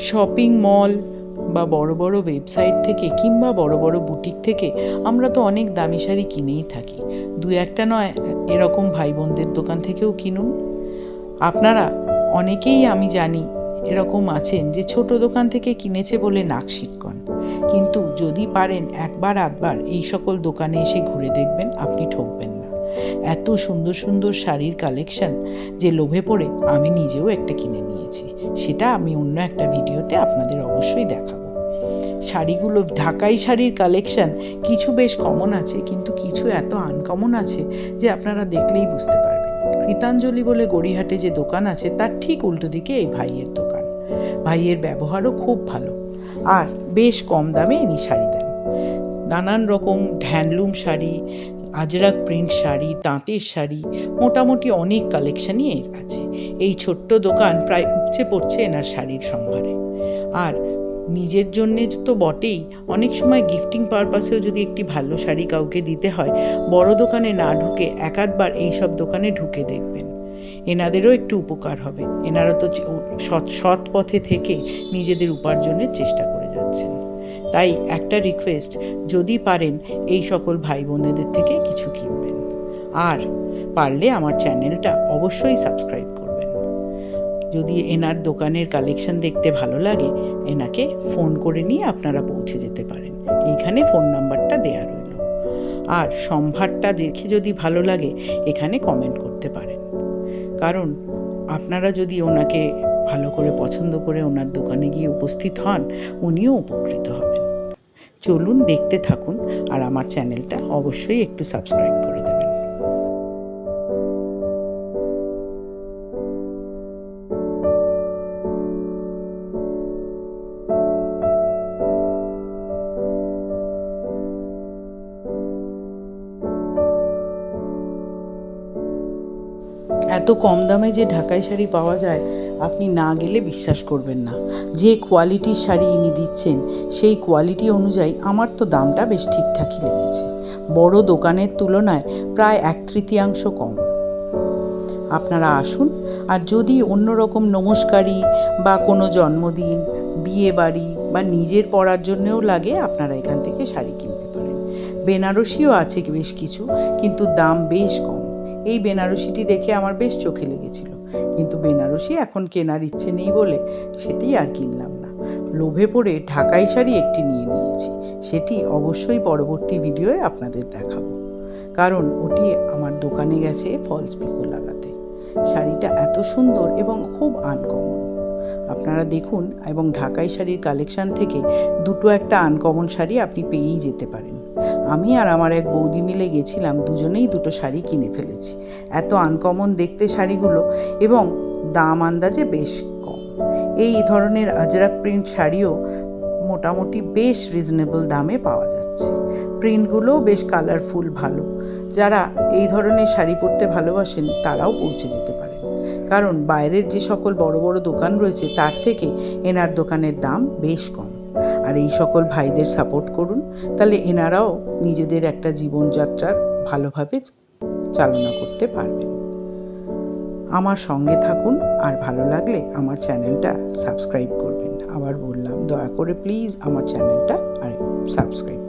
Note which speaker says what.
Speaker 1: Shopping mall বা বড় বড় ওয়েবসাইট থেকে কিংবা বড় বড় বুটিক থেকে আমরা তো অনেক দামি শাড়ি কিনেই থাকি। দু একটা নয়, এরকম ভাই বোনদের দোকান থেকেও কিনুন। আপনারা অনেকেই আমি জানি এরকম আছেন যে ছোট দোকান থেকে কিনেছে বলে নাক শিটকন। কিন্তু যদি পারেন একবার আধবার এই সকল দোকানে এসে ঘুরে দেখবেন, আপনি ঠকবেন না। এত সুন্দর সুন্দর শাড়ির কালেকশন যে লোভে পড়ে আমি নিজেও একটা কিনে নিয়েছি সেটা আমি অন্য একটা ভিডিওতে আপনাদের অবশ্যই দেখাবো। শাড়িগুলো, ঢাকাই শাড়ির কালেকশন কিছু বেশ কমন আছে, কিন্তু কিছু এত আনকমন আছে যে আপনারা দেখলেই বুঝতে পারবেন। কৃতাঞ্জলি বলে গড়িহাটে যে দোকান আছে, তার ঠিক উল্টো দিকে এই ভাইয়ের দোকান। ভাইয়ের ব্যবহারও খুব ভালো। আর বেশ কম দামে ইনি শাড়ি দেন। নানান রকম হ্যান্ডলুম শাড়ি আজরাক প্রিন্ট শাড়ি, তাঁতের শাড়ি, মোটামুটি অনেক কালেকশনই এর আছে। এই ছোট্ট দোকান প্রায় উপচে পড়ছে এনার শাড়ির সম্ভারে। আর নিজের জন্যে তো বটেই, অনেক সময় গিফটিং পারপাসেও যদি একটি ভালো শাড়ি কাউকে দিতে হয়, বড় দোকানে না ঢুকে একাধবার এই সব দোকানে ঢুকে দেখবেন। এনাদেরও একটু উপকার হবে। এনারা তো সৎ সৎ পথে থেকে নিজেদের উপার্জনের চেষ্টা করে যাচ্ছেন তাই একটা রিকোয়েস্ট যদি পারেন এই সকল ভাই বোনেদের থেকে কিছু কিনবেন। আর পারলে আমার চ্যানেলটা অবশ্যই সাবস্ক্রাইব করবেন। যদি এনার দোকানের কালেকশন দেখতে ভালো লাগে, এনাকে ফোন করে নিয়ে আপনারা পৌঁছে যেতে পারেন। এইখানে ফোন নাম্বারটা দেয়া রইল। আর সম্ভারটা দেখে যদি ভালো লাগে, এখানে কমেন্ট করতে পারেন। কারণ আপনারা যদি ওনাকে ভালো করে পছন্দ করে ওনার দোকানে গিয়ে উপস্থিত হন, উনিও উপকৃত হবেন। চলুন দেখতে থাকুন আর আমার চ্যানেলটা অবশ্যই একটু সাবস্ক্রাইব করে এত কম দামে যে ঢাকাই শাড়ি পাওয়া যায়, আপনি না গেলে বিশ্বাস করবেন না। যে কোয়ালিটির শাড়ি ইনি দিচ্ছেন, সেই কোয়ালিটি অনুযায়ী আমার তো দামটা বেশ ঠিকঠাকই লেগেছে। বড় দোকানের তুলনায় প্রায় এক তৃতীয়াংশ কম। আপনারা আসুন, আর যদি অন্য রকম নমস্কারী বা কোনো জন্মদিন, বিয়ে বাড়ি বা নিজের পরার জন্যেও লাগে, আপনারা এখান থেকে শাড়ি কিনতে পারেন। বেনারসিও আছে বেশ কিছু, কিন্তু দাম বেশ কম। এই বেনারসিটি দেখে আমার বেশ চোখে লেগেছিল। কিন্তু বেনারসি এখন কেনার ইচ্ছে নেই বলে সেটি আর কিনলাম না। লোভে পড়ে ঢাকাই শাড়ি একটি নিয়ে নিয়েছি। সেটি অবশ্যই পরবর্তী ভিডিওয়ে আপনাদের দেখাবো। কারণ ওটি আমার দোকানে গেছে ফলস পিকো লাগাতে। শাড়িটা এত সুন্দর এবং খুব আনকমন। আপনারা দেখুন, এবং ঢাকাই শাড়ির কালেকশান থেকে দুটো একটা আনকমন শাড়ি আপনি পেয়েই যেতে পারেন। আমি আর আমার এক বৌদি মিলে গেছিলাম, দুজনেই দুটো শাড়ি কিনে ফেলেছি। এত আনকমন দেখতে শাড়িগুলো এবং দাম আন্দাজে বেশ কম। এই ধরনের আজরাক প্রিন্ট শাড়িও মোটামুটি বেশ রিজনেবল দামে পাওয়া যাচ্ছে। প্রিন্টগুলোও বেশ কালারফুল ভালো। যারা এই ধরনের শাড়ি পরতে ভালোবাসেন, তারাও পৌঁছে যেতে পারেন। কারণ বাইরের যে সকল বড় বড় দোকান রয়েছে, তার থেকে এনার দোকানের দাম বেশ কম। আর এই সকল ভাইদের সাপোর্ট করুন, তাহলে এনারাও নিজেদের একটা জীবনযাত্রার ভালোভাবে চালনা করতে পারবেন। আমার সঙ্গে থাকুন, আর ভালো লাগলে আমার চ্যানেলটা সাবস্ক্রাইব করবেন। আবার বললাম, দয়া করে প্লিজ আমার চ্যানেলটা আর সাবস্ক্রাইব